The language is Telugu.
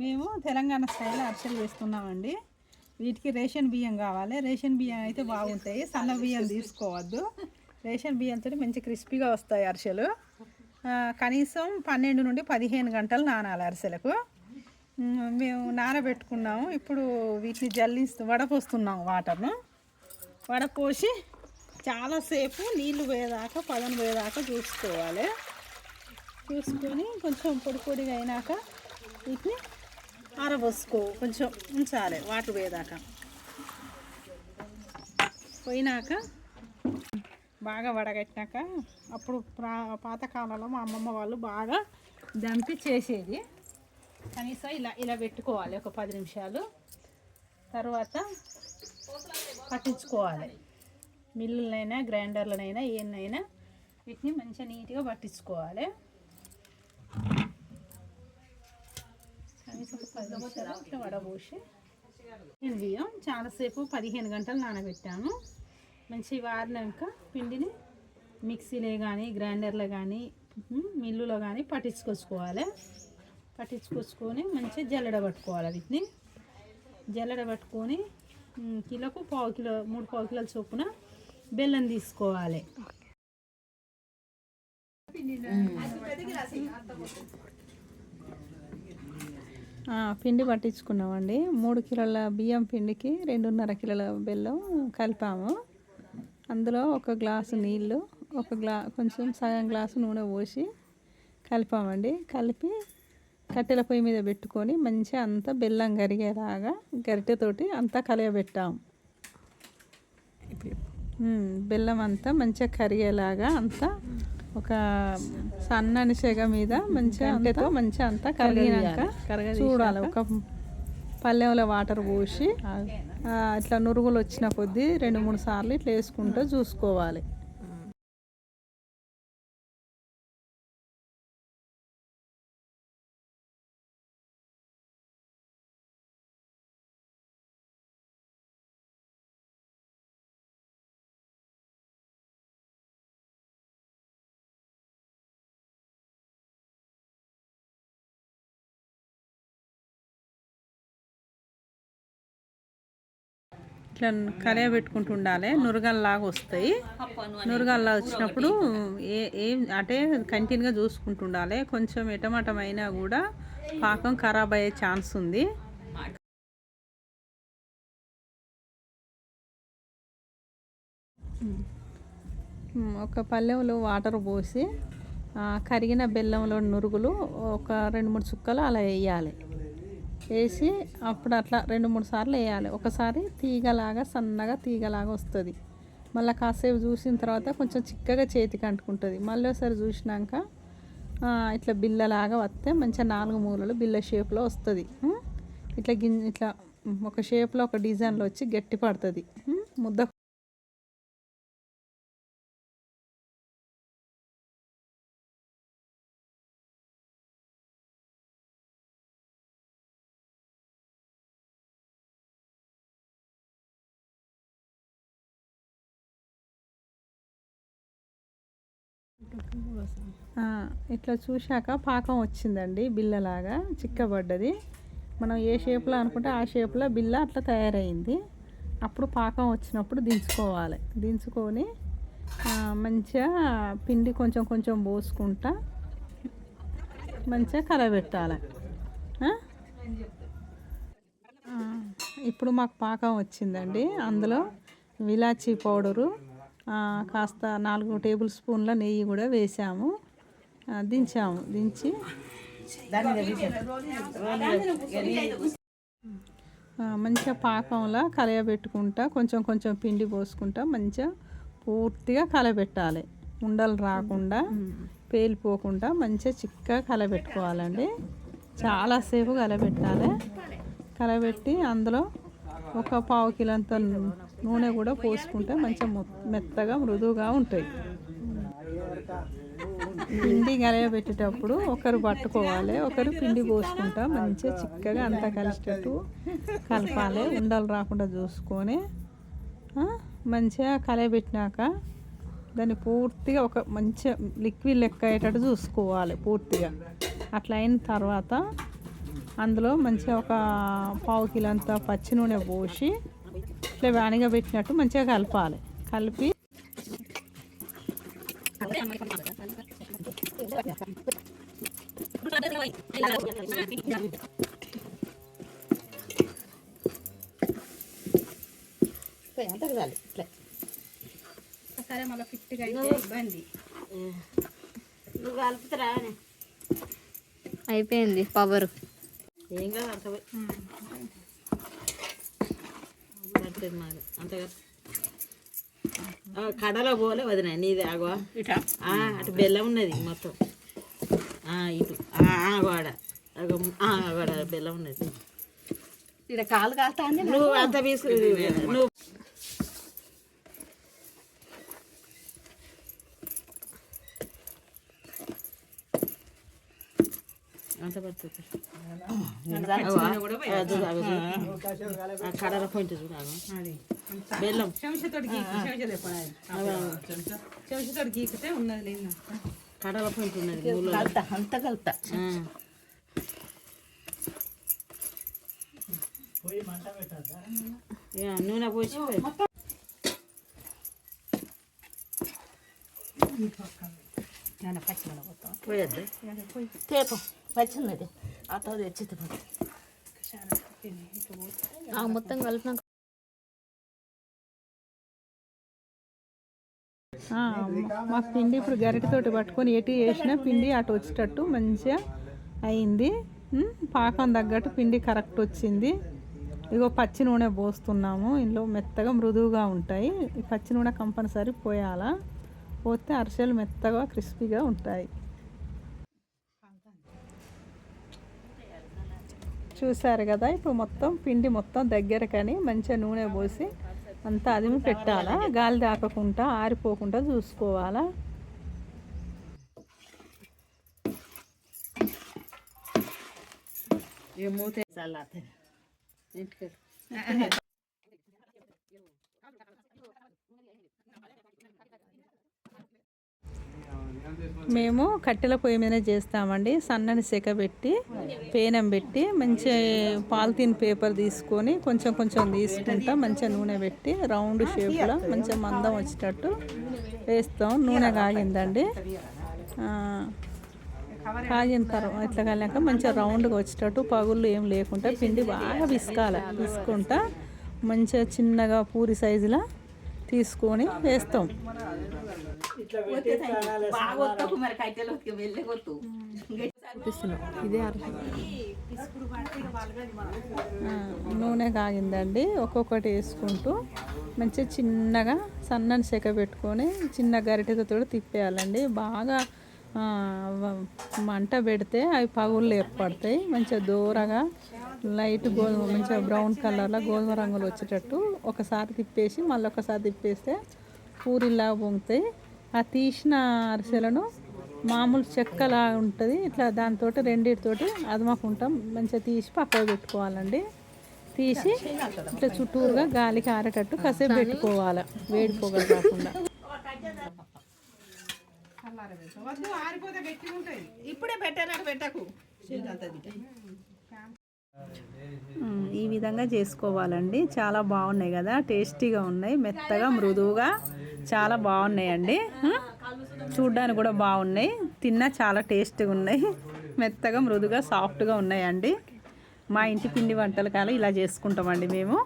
మేము తెలంగాణ స్టైల్ అరిసెలు వేస్తున్నామండి వీటికి రేషన్ బియ్యం కావాలి. రేషన్ బియ్యం అయితే బాగుంటాయి. సన్న బియ్యం తీసుకోవద్దు. రేషన్ బియ్యంతో మంచి క్రిస్పీగా వస్తాయి అరిసెలు. కనీసం పన్నెండు నుండి పదిహేను గంటలు నానాలి అరిసెలకు. మేము నానబెట్టుకున్నాము. ఇప్పుడు వీటిని జల్లిస్తూ వడపోస్తున్నాము వాటర్ను. వడపోసి చాలాసేపు నీళ్ళు పోయేదాకా పదను పోయేదాకా చూసుకోవాలి. చూసుకొని కొంచెం పొడి పొడిగా అయినాక వీటిని ఆరబోసుకో. కొంచెం ఉంచాలి వాటర్ పోయేదాకా. పోయినాక బాగా వడగట్టినాక అప్పుడు ప్రా పాతకాలంలో మా అమ్మమ్మ వాళ్ళు బాగా దంపి చేసేది. కనీసం ఇలా ఇలా పెట్టుకోవాలి ఒక పది నిమిషాలు. తర్వాత పట్టించుకోవాలి. మిల్లులైనా గ్రైండర్లనైనా ఏనైనా వీటిని మంచిగా నీట్గా పట్టించుకోవాలి. ఇట్లా వడబోసి బియ్యం చాలాసేపు పదిహేను గంటలు నానబెట్టాను. మంచి వారినాక పిండిని మిక్సీలో కానీ గ్రైండర్లో కానీ మిల్లులో కానీ పట్టించుకొచ్చుకోవాలి పట్టించుకొచ్చుకొని మంచిగా జల్లెడ పట్టుకోవాలి వీటిని. జల్లెడ పట్టుకొని కిలోకు పావు కిలో మూడు పావు కిలోల చొప్పున బెల్లం తీసుకోవాలి. పిండి పట్టించుకున్నామండి. మూడు కిలోల బియ్యం పిండికి రెండున్నర కిలోల బెల్లం కలిపాము. అందులో ఒక గ్లాసు నీళ్ళు ఒక గ్లా కొంచెం సగం గ్లాసు నూనె పోసి కలిపామండి. కలిపి కట్టెల పొయ్యి మీద పెట్టుకొని మంచిగా అంతా బెల్లం కరిగేలాగా గరిటెతోటి అంతా కలియబెట్టాము బెల్లం అంతా మంచిగా కరిగేలాగా అంతా ఒక సన్నని సెగ మీద మంచిగా అంతతో మంచిగా అంతా కరిగినాక చూడాలి. ఒక పల్లెంలో వాటర్ పోసి ఆ, ఇట్లా నురుగులు వచ్చిన కొద్దీ రెండు మూడు సార్లు ఇట్లా వేసుకుంటూ చూసుకోవాలి. ఇట్లా కలియ పెట్టుకుంటూ ఉండాలి నురగల్లాగా వస్తాయి. నురగల్లా వచ్చినప్పుడు ఏ ఏం అంటే కంటిన్యూగా చూసుకుంటూ ఉండాలి కొంచెం ఎటమటం అయినా కూడా పాకం ఖరాబ్ అయ్యే ఛాన్స్ ఉంది. ఒక పల్లెంలో వాటర్ పోసి కరిగిన బెల్లంలో నురుగులు ఒక రెండు మూడు చుక్కలు అలా వేయాలి. వేసి అప్పుడు అట్లా రెండు మూడు సార్లు వేయాలి. ఒకసారి తీగలాగా సన్నగా తీగలాగా వస్తుంది. మళ్ళీ కాసేపు చూసిన తర్వాత కొంచెం చిక్కగా చేతికి అంటుకుంటుంది. మళ్ళీ ఒకసారి చూసినాక ఇట్లా బిల్లలాగా వస్తే మంచిగా నాలుగు మూలలు బిల్ల షేప్లో వస్తుంది. ఇట్లా గిన్ ఇట్లా ఒక షేప్లో ఒక డిజైన్లో వచ్చి గట్టి పడుతుంది. ముద్ద ఇట్లా చూశాక పాకం వచ్చిందండి బిల్లలాగా చిక్కబడ్డది. మనం ఏ షేప్లో అనుకుంటే ఆ షేప్లో బిల్ల అట్లా తయారైంది. అప్పుడు పాకం వచ్చినప్పుడు దించుకోవాలి. దించుకొని మంచిగా పిండి కొంచెం కొంచెం పోసుకుంటా మంచిగా కలబెట్టాలి ఇప్పుడు మాకు పాకం వచ్చిందండి. అందులో విలాచీ పౌడరు కాస్త నాలుగు టేబుల్ స్పూన్ల నెయ్యి కూడా వేసాము. దించాము దించి. మంచిగా పాకంలా కలయబెట్టుకుంటా కొంచెం కొంచెం పిండి పోసుకుంటా మంచిగా పూర్తిగా కలబెట్టాలి ఉండలు రాకుండా పేలిపోకుండా మంచిగా చిక్కగా కలబెట్టుకోవాలండి చాలాసేపు కలబెట్టాలి కలబెట్టి అందులో ఒక పావు కిలంత నూనె కూడా పోసుకుంటే మంచిగా మెత్తగా మృదువుగా ఉంటాయి. పిండి కలయబెట్టేటప్పుడు ఒకరు పట్టుకోవాలి ఒకరు పిండి పోసుకుంటా మంచిగా చిక్కగా అంతా కలిసేటట్టు కలపాలి ఉండలు రాకుండా చూసుకొని మంచిగా కలయబెట్టినాక దాన్ని పూర్తిగా ఒక మంచిగా లిక్విడ్ లెక్క అయ్యేటట్టు చూసుకోవాలి పూర్తిగా. అట్లా అయిన తర్వాత అందులో మంచిగా ఒక పావు కిలో అంత పచ్చి నూనె పోసి ఇట్లా వానిగా పెట్టినట్టు మంచిగా కలపాలి. కలిపి సరే మళ్ళీ ఫిట్గా అయితే ఇబ్బంది. నువ్వు కలుపుతారా అయిపోయింది పవర్. ఏం కాదు అంత పడుతుంది మాది అంత కడలో పోలే వదిన నీది ఆగో. ఆ, అటు బెల్లం ఉన్నది మొత్తం. ఆ, ఇటు. ఆ, ఆ, గోడ. అగో, ఆ, గోడ బెల్లం ఉన్నది. ఇక్కడ కాలు కాస్తా నువ్వు అంత పీసు నువ్వు అంత పాయింట్ చూడాలి బెల్లం చెంచతోటి గీకితే ఉన్నది కడల పాయింట్ ఉన్నది కలుతా అంత కలుతా యా, నూనె పోసి పోయొద్దు తేపం పచ్చిన్నది అతో తెచ్చి మొత్తం కలిపినాక మా పిండి ఇప్పుడు గరిటతోటి పట్టుకొని ఎటు వేసినా పిండి అటు వచ్చేటట్టు మంచిగా అయింది. పాకం తగ్గట్టు పిండి కరెక్ట్ వచ్చింది. ఇగో పచ్చి నూనె పోస్తున్నాము. ఇందులో మెత్తగా మృదువుగా ఉంటాయి. ఈ పచ్చి నూనె కంపల్సరీ పోయాలా? పోతే అరిసెలు మెత్తగా క్రిస్పీగా ఉంటాయి. చూసారు కదా ఇప్పుడు మొత్తం పిండి మొత్తం దగ్గరకని మంచిగా నూనె పోసి అంతా అదిమి పెట్టాలా? గాలి తాకకుండా ఆరిపోకుండా చూసుకోవాలా? ఇంటికి మేము కట్టెల పొయ్యి మీద చేస్తామండి. సన్నని సెక పెట్టి పేనం పెట్టి మంచి పాలిథిన్ పేపర్ తీసుకొని కొంచెం కొంచెం తీసుకుంటా మంచిగా నూనె పెట్టి రౌండ్ షేప్లో మంచిగా మందం వచ్చేటట్టు వేస్తాం. నూనె కాగిందండి. కాగిన తర్వాత ఇట్లా కాలేక మంచిగా రౌండ్గా వచ్చేటట్టు పగుళ్ళు ఏం లేకుండా పిండి బాగా విసుకాలి విసుకుంటా మంచిగా చిన్నగా పూరి సైజులో తీసుకొని వేస్తాం. నూనె కాగిందండి. ఒక్కొక్కటి వేసుకుంటూ మంచిగా చిన్నగా సన్నని సెక పెట్టుకొని చిన్న గరిటెతో తిప్పేయాలండి. బాగా మంట పెడితే అవి పగుళ్ళు ఏర్పడతాయి. మంచిగా దూరగా లైట్ గోధుమ మంచిగా బ్రౌన్ కలర్లో గోధుమ రంగులు వచ్చేటట్టు ఒకసారి తిప్పేసి మళ్ళీ ఒకసారి తిప్పేస్తే పూరిలా పొంగుతాయి ఆ తీసిన అరిసెలను మామూలు చెక్కలా ఉంటుంది. ఇట్లా దాంతో రెండింటితోటి అదమకుంటాం. మంచిగా తీసి పక్కకు పెట్టుకోవాలండి. తీసి ఇట్లా చుట్టూరుగా గాలికి ఆరేటట్టు కాసేపు పెట్టుకోవాలి. వేడి పొగలు రాకుండా ఇప్పుడే పెట్టాను పెట్టకు. ఉమ్, ఈ విధంగా చేసుకోవాలండి. చాలా బాగున్నాయి కదా టేస్టీగా ఉన్నాయి. మెత్తగా మృదువుగా. చాలా బాగున్నాయండి. చూడ్డానికి కూడా బాగున్నాయి. తిన్నా చాలా టేస్టీగా ఉన్నాయి. మెత్తగా మృదుగా సాఫ్ట్గా ఉన్నాయండి. మా ఇంటి పిండి వంటల కాలం ఇలా చేసుకుంటామండి మేము.